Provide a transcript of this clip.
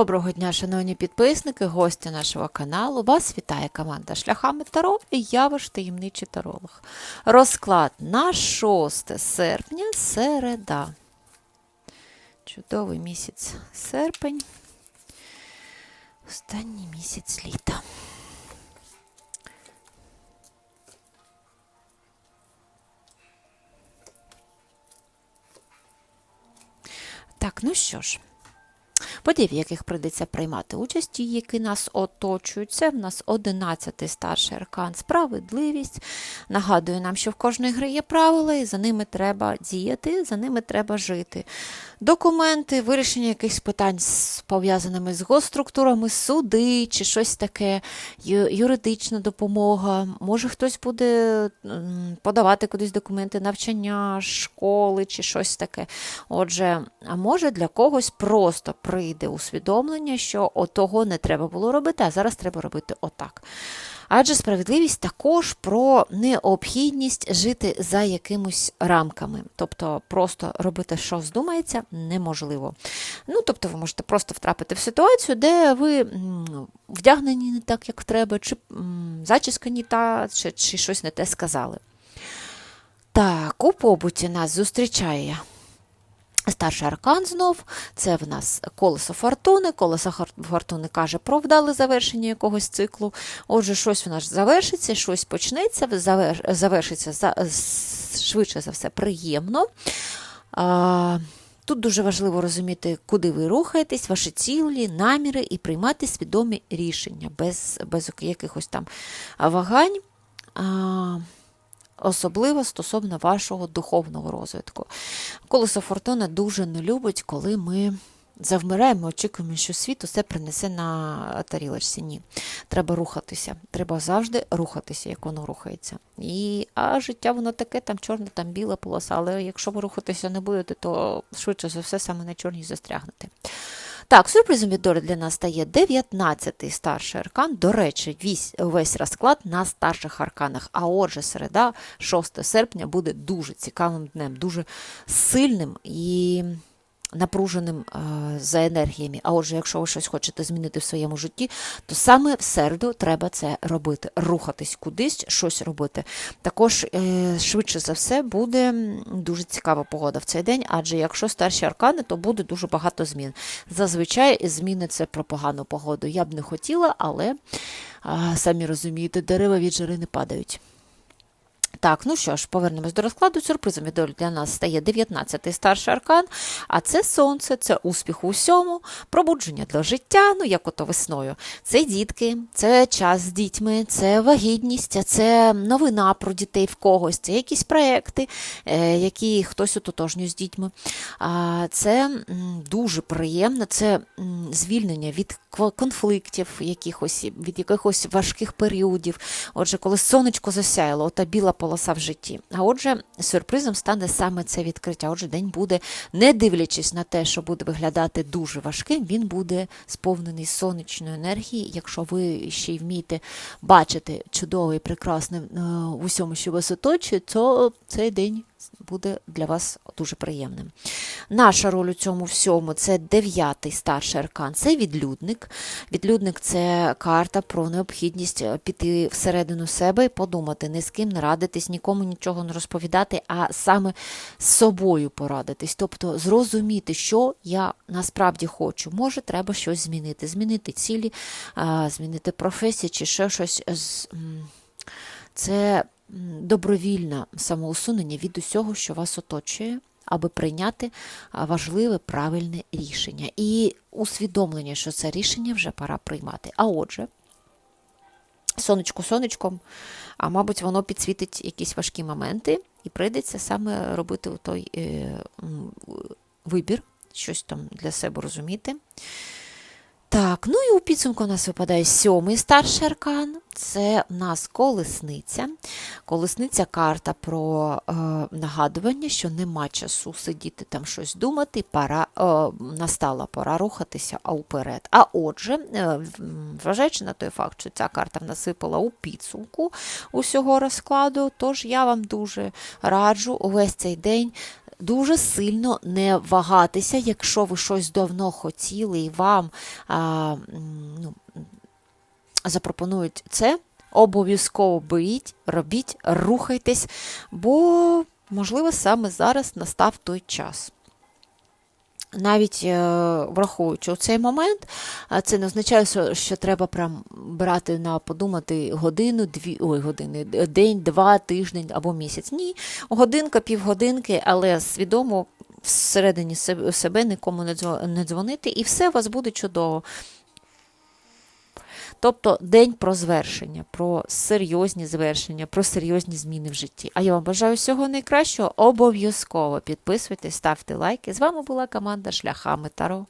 Доброго дня, шановні підписники, гості нашого каналу. Вас вітає команда Шляхами Таро і я ваш таємничий таролог. Розклад на 6 серпня, середа. Чудовий місяць серпень. Останній місяць літа. Так, ну що ж. Події, в яких прийдеться приймати участь, ті, які нас оточують. Це в нас 11-й старший аркан справедливість. Нагадую нам, що в кожної гри є правила, і за ними треба діяти, за ними треба жити. Документи, вирішення якихось питань пов'язаними з госструктурами, суди чи щось таке, юридична допомога. Може, хтось буде подавати кудись документи навчання, школи чи щось таке. Отже, а може для когось просто прийде усвідомлення, що отого не треба було робити, а зараз треба робити отак. Адже справедливість також про необхідність жити за якимось рамками. Тобто просто робити, що здумається, неможливо. Ну, Тобто, ви можете просто втрапити в ситуацію, де ви вдягнені не так, як треба, чи зачіска не та, чи, чи щось не те сказали. Так, у побуті нас зустрічає Старший аркан знов, це в нас колесо фортуни. Колесо фортуни каже про вдале завершення якогось циклу. Отже, щось у нас завершиться, щось почнеться, завершиться швидше за все приємно. Тут дуже важливо розуміти, куди ви рухаєтесь, ваші цілі, наміри і приймати свідомі рішення без без якихось там вагань особливо стосовно вашого духовного розвитку. Колесо фортуна дуже не любить, коли ми. Завмираємо, очікуємо, що світ усе принесе на тарілочці. Ні. Треба рухатися. Треба завжди рухатися, як воно рухається. І, А життя воно таке, там чорне, там біла полоса. Але якщо ви рухатися не будете, то швидше за все саме на чорній застрягнете. Так, сюрпризом від долі для нас стає 19-й старший аркан. До речі, весь, весь розклад на старших арканах. А отже, середа, 6 серпня, буде дуже цікавим днем, дуже сильним і напруженим е, за енергіями. А отже, якщо ви щось хочете змінити в своєму житті, то саме в середу треба це робити, рухатись кудись, щось робити. Також, е, швидше за все, буде дуже цікава погода в цей день, адже якщо старші аркани, то буде дуже багато змін. Зазвичай зміни це про погану погоду. Я б не хотіла, але самі розумієте, дерева від жари не падають. Так, ну що ж, повернемось до розкладу. Сюрпризом для нас стає 19-й старший аркан, а це сонце, це успіх у всьому, пробудження для життя, ну як ото весною. Це дітки, це час з дітьми, це вагітність, це новина про дітей в когось, це якісь проекти, е, які хтось ототожнює з дітьми. Це дуже приємно, це звільнення від конфліктів, якихось, від якихось важких періодів. Отже, коли сонечко засяяло, ота біла полоса в житті. А отже, сюрпризом стане саме це відкриття. Отже, день буде, не дивлячись на те, що буде виглядати дуже важким, він буде сповнений сонячної енергії. Якщо ви ще й вмієте бачити чудовий, прекрасний е, в усьому, що вас оточує, то цей день буде для вас дуже приємним. Наша роль у цьому всьому це дев'ятий старший аркан, це відлюдник. Відлюдник це карта про необхідність е, піти всередину себе і подумати, ні з ким не радитись, нікому нічого не розповідати, а саме з собою порадитись. Тобто зрозуміти, що я насправді хочу. Може, треба щось змінити, змінити цілі, змінити професію чи ще щось. Це добровільне самоусунення від усього, що вас оточує, аби прийняти важливе правильне рішення. І усвідомлення, що це рішення вже пора приймати. А отже, сонечко сонечком, а мабуть, воно підсвітить якісь важкі моменти, і прийдеться саме робити той е, вибір, щось там для себе розуміти. Так, ну і у підсумку у нас випадає сьомий старший аркан. Це в нас колесниця. Колесниця карта про е, нагадування, що нема часу сидіти там щось думати, пора, е, настала пора рухатися а уперед. А отже, е, вважаючи на той факт, що ця карта насипала у підсумку усього розкладу, тож я вам дуже раджу увесь цей день дуже сильно не вагатися, якщо ви щось давно хотіли і вам а, ну, запропонують це. Обов'язково беріть, робіть, рухайтесь, бо, можливо, саме зараз настав той час. Навіть е, враховуючи цей момент, це не означає, що, треба прям брати на подумати годину, дві ой, години, день, два, тиждень або місяць. Ні, годинка, півгодинки, але свідомо всередині себе, нікому не дзвонити, і все у вас буде чудово. Тобто день про звершення, про серйозні звершення, про серйозні зміни в житті. А я вам бажаю всього найкращого. Обов'язково підписуйтесь, ставте лайки. З вами була команда Шляхами Таро.